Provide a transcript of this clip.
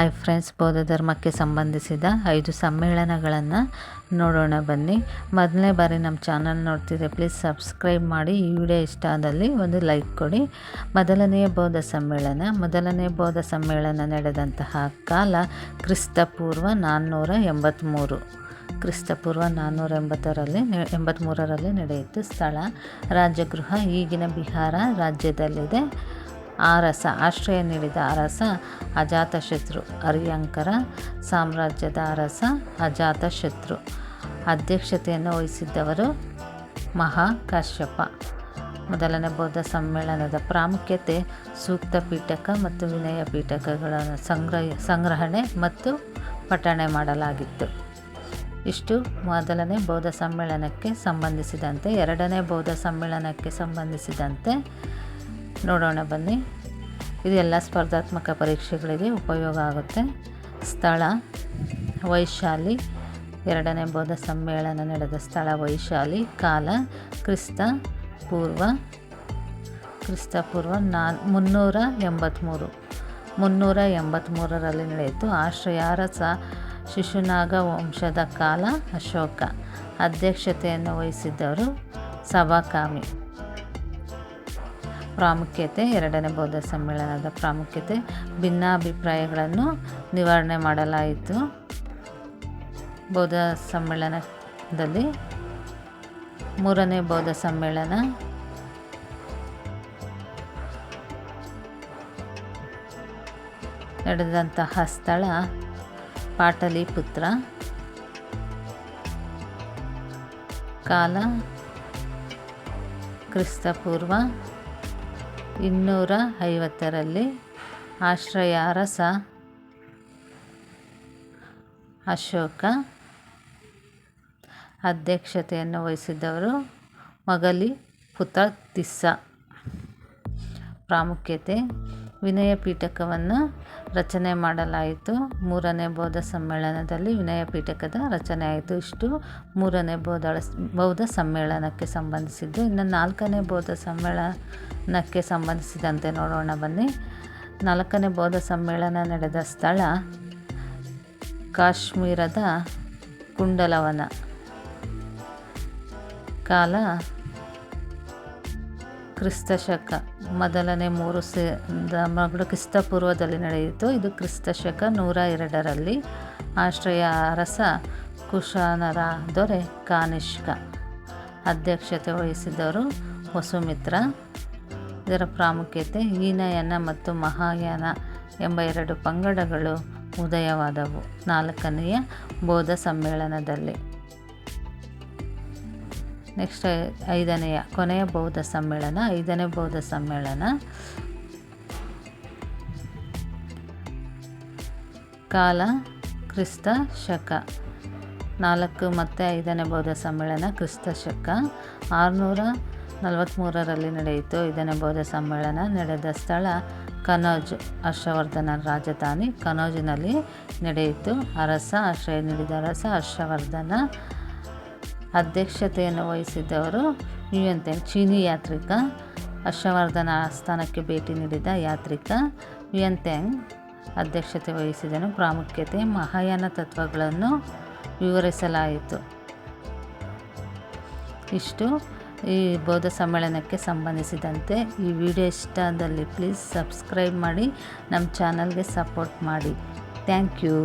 Hi friends ಬೌದ್ಧ ಧರ್ಮಕ್ಕೆ ಸಂಬಂಧಿಸಿದ ಐದು ಸಮ್ಮೇಳನಗಳನ್ನು ನೋಡೋಣ ಬನ್ನಿ. ಮೊದಲನೇ ಬಾರಿ ನಮ್ಮ ಚಾನಲ್ ನೋಡ್ತಿದ್ರೆ ಪ್ಲೀಸ್ ಸಬ್ಸ್ಕ್ರೈಬ್ ಮಾಡಿ. ಈ ವಿಡಿಯೋ ಇಷ್ಟ ಆದಲ್ಲಿ ಒಂದು ಲೈಕ್ ಕೊಡಿ. ಮೊದಲನೆಯ ಬೌದ್ಧ ಸಮ್ಮೇಳನ. ಮೊದಲನೇ ಬೌದ್ಧ ಸಮ್ಮೇಳನ ನಡೆದಂತಹ ಕಾಲ ಕ್ರಿಸ್ತಪೂರ್ವ ನಾನ್ನೂರ ಎಂಬತ್ತ್ಮೂರು ಕ್ರಿಸ್ತಪೂರ್ವ ನಾನ್ನೂರ ಎಂಬತ್ತರಲ್ಲಿ ಎಂಬತ್ತ್ಮೂರರಲ್ಲಿ ನಡೆಯಿತು ಸ್ಥಳ. ರಾಜಗೃಹ ಈಗಿನ ಬಿಹಾರ ರಾಜ್ಯದಲ್ಲಿದೆ. ಆರಸ ಆಶ್ರಯ ನೀಡಿದ ಅರಸ ಅಜಾತಶತ್ರು ಅರಿಯಂಕರ ಸಾಮ್ರಾಜ್ಯದ ಅರಸ ಅಜಾತಶತ್ರು ಅಧ್ಯಕ್ಷತೆಯನ್ನು ವಹಿಸಿದ್ದವರು ಮಹಾಕಾಶ್ಯಪ. ಮೊದಲನೇ ಬೌದ್ಧ ಸಮ್ಮೇಳನದ ಪ್ರಾಮುಖ್ಯತೆ ಸೂಕ್ತ ಪೀಠಕ ಮತ್ತು ವಿನಯ ಪೀಠಕಗಳನ್ನು ಸಂಗ್ರಹ, ಸಂಗ್ರಹಣೆ ಮತ್ತು ಪಠಣೆ ಮಾಡಲಾಗಿತ್ತು. ಇಷ್ಟು. ಮೊದಲನೇ ಬೌದ್ಧ ಸಮ್ಮೇಳನಕ್ಕೆ ಸಂಬಂಧಿಸಿದಂತೆ, ಎರಡನೇ ಬೌದ್ಧ ಸಮ್ಮೇಳನಕ್ಕೆ ಸಂಬಂಧಿಸಿದಂತೆ ನೋಡೋಣ ಬನ್ನಿ. ಇದೆಲ್ಲ ಸ್ಪರ್ಧಾತ್ಮಕ ಪರೀಕ್ಷೆಗಳಿಗೆ ಉಪಯೋಗ ಆಗುತ್ತೆ. ಸ್ಥಳ, ವೈಶಾಲಿ. ಎರಡನೇ ಬೌದ್ಧ ಸಮ್ಮೇಳನ ನಡೆದ ಸ್ಥಳ, ವೈಶಾಲಿ. ಕಾಲ, ಕ್ರಿಸ್ತ ಪೂರ್ವ ಕ್ರಿಸ್ತ ಪೂರ್ವ ನಾ, ಮುನ್ನೂರ ಎಂಬತ್ತ್ಮೂರು ಮುನ್ನೂರ ಎಂಬತ್ತ್ಮೂರರಲ್ಲಿ ನಡೆಯಿತು. ಆಶ್ರಯಾರ ಸ ಶಿಶುನಾಗ ವಂಶದ ಕಾಲ ಅಶೋಕ. ಅಧ್ಯಕ್ಷತೆಯನ್ನು ವಹಿಸಿದ್ದವರು ಸಭಾಕಾಮಿ. ಪ್ರಾಮುಖ್ಯತೆ, ಎರಡನೇ ಬೌದ್ಧ ಸಮ್ಮೇಳನದ ಪ್ರಾಮುಖ್ಯತೆ, ಭಿನ್ನಾಭಿಪ್ರಾಯಗಳನ್ನು ನಿವಾರಣೆ ಮಾಡಲಾಯಿತು. ಬೌದ್ಧ ಸಮ್ಮೇಳನದಲ್ಲಿ ಮೂರನೇ ಬೌದ್ಧ ಸಮ್ಮೇಳನ ನಡೆದಂತಹ ಸ್ಥಳ ಪಾಟಲಿಪುತ್ರ. ಕಾಲ ಕ್ರಿಸ್ತಪೂರ್ವ ಇನ್ನೂರ ಐವತ್ತರಲ್ಲಿ ಆಶ್ರಯ ಅರಸ ಅಶೋಕ ಅಧ್ಯಕ್ಷತೆಯನ್ನು ವಹಿಸಿದ್ದವರು ಮೊಗಲಿ ಪುತತಿಸ್ಸ ಪ್ರಾಮುಖ್ಯತೆ ವಿನಯ ಪೀಠಕವನ್ನು ರಚನೆ ಮಾಡಲಾಯಿತು. ಮೂರನೇ ಬೌದ್ಧ ಸಮ್ಮೇಳನದಲ್ಲಿ ವಿನಯ ಪೀಠಕದ ರಚನೆ ಆಯಿತು. ಇಷ್ಟು ಮೂರನೇ ಬೌದ್ಧ ಬೌದ್ಧ ಸಮ್ಮೇಳನಕ್ಕೆ ಸಂಬಂಧಿಸಿದ್ದು. ಇನ್ನು ನಾಲ್ಕನೇ ಬೌದ್ಧ ಸಮ್ಮೇಳನಕ್ಕೆ ಸಂಬಂಧಿಸಿದಂತೆ ನೋಡೋಣ ಬನ್ನಿ. ನಾಲ್ಕನೇ ಬೌದ್ಧ ಸಮ್ಮೇಳನ ನಡೆದ ಸ್ಥಳ ಕಾಶ್ಮೀರದ ಕುಂಡಲವನ. ಕಾಲ ಕ್ರಿಸ್ತಶಕ. ಮೊದಲನೇ ಮೂರು ಮಗಳು ಕ್ರಿಸ್ತಪೂರ್ವದಲ್ಲಿ ನಡೆಯಿತು. ಇದು ಕ್ರಿಸ್ತಶಕ ನೂರ ಎರಡರಲ್ಲಿ. ಆಶ್ರಯ ಅರಸ ಕುಶಾನರ ದೊರೆ ಕಾನಿಷ್ಕ ಅಧ್ಯಕ್ಷತೆ ವಹಿಸಿದವರು ವಸುಮಿತ್ರ. ಇದರ ಪ್ರಾಮುಖ್ಯತೆ ಹೀನಯಾನ ಮತ್ತು ಮಹಾಯಾನ ಎಂಬ ಎರಡು ಪಂಗಡಗಳು ಉದಯವಾದವು. ನಾಲ್ಕನೆಯ ಬೋಧ ಸಮ್ಮೇಳನದಲ್ಲಿ ನೆಕ್ಸ್ಟ್ ಐದನೆಯ ಕೊನೆಯ ಬೌದ್ಧ ಸಮ್ಮೇಳನ, ಐದನೇ ಬೌದ್ಧ ಸಮ್ಮೇಳನ. ಕಾಲ, ಕ್ರಿಸ್ತ, ಶಕ. ನಾಲ್ಕು ಮತ್ತು ಐದನೇ ಬೌದ್ಧ ಸಮ್ಮೇಳನ, ಕ್ರಿಸ್ತ, ಶಕ. ಆರುನೂರ ನಲವತ್ತ್ಮೂರರಲ್ಲಿ ನಡೆಯಿತು ಐದನೇ ಬೌದ್ಧ ಸಮ್ಮೇಳನ. ನಡೆದ ಸ್ಥಳ ಕನೋಜ್ ಹರ್ಷವರ್ಧನ ರಾಜಧಾನಿ ಕನೌಜಿನಲ್ಲಿ ನಡೆಯಿತು. ಅರಸ ಆಶ್ರಯ ನೀಡಿದ ಅರಸ ಹರ್ಷವರ್ಧನ. ಅಧ್ಯಕ್ಷತೆಯನ್ನು ವಹಿಸಿದ್ದವರು ಯುಯಂತೆಂಗ್ ಚೀನಿ ಯಾತ್ರಿಕ ಹರ್ಷವರ್ಧನ ಆಸ್ಥಾನಕ್ಕೆ ಭೇಟಿ ನೀಡಿದ ಯಾತ್ರಿಕ ಯುಯಂತೆಂಗ್ ಅಧ್ಯಕ್ಷತೆ ವಹಿಸಿದನು ಪ್ರಾಮುಖ್ಯತೆ, ಮಹಾಯಾನ ತತ್ವಗಳನ್ನು ವಿವರಿಸಲಾಯಿತು. ಇಷ್ಟು. ಈ ಬೌದ್ಧ ಸಮ್ಮೇಳನಕ್ಕೆ ಸಂಬಂಧಿಸಿದಂತೆ ಈ ವಿಡಿಯೋ ಇಷ್ಟದಲ್ಲಿ ಪ್ಲೀಸ್ ಸಬ್ಸ್ಕ್ರೈಬ್ ಮಾಡಿ, ನಮ್ಮ ಚಾನಲ್ಗೆ ಸಪೋರ್ಟ್ ಮಾಡಿ. Thank you.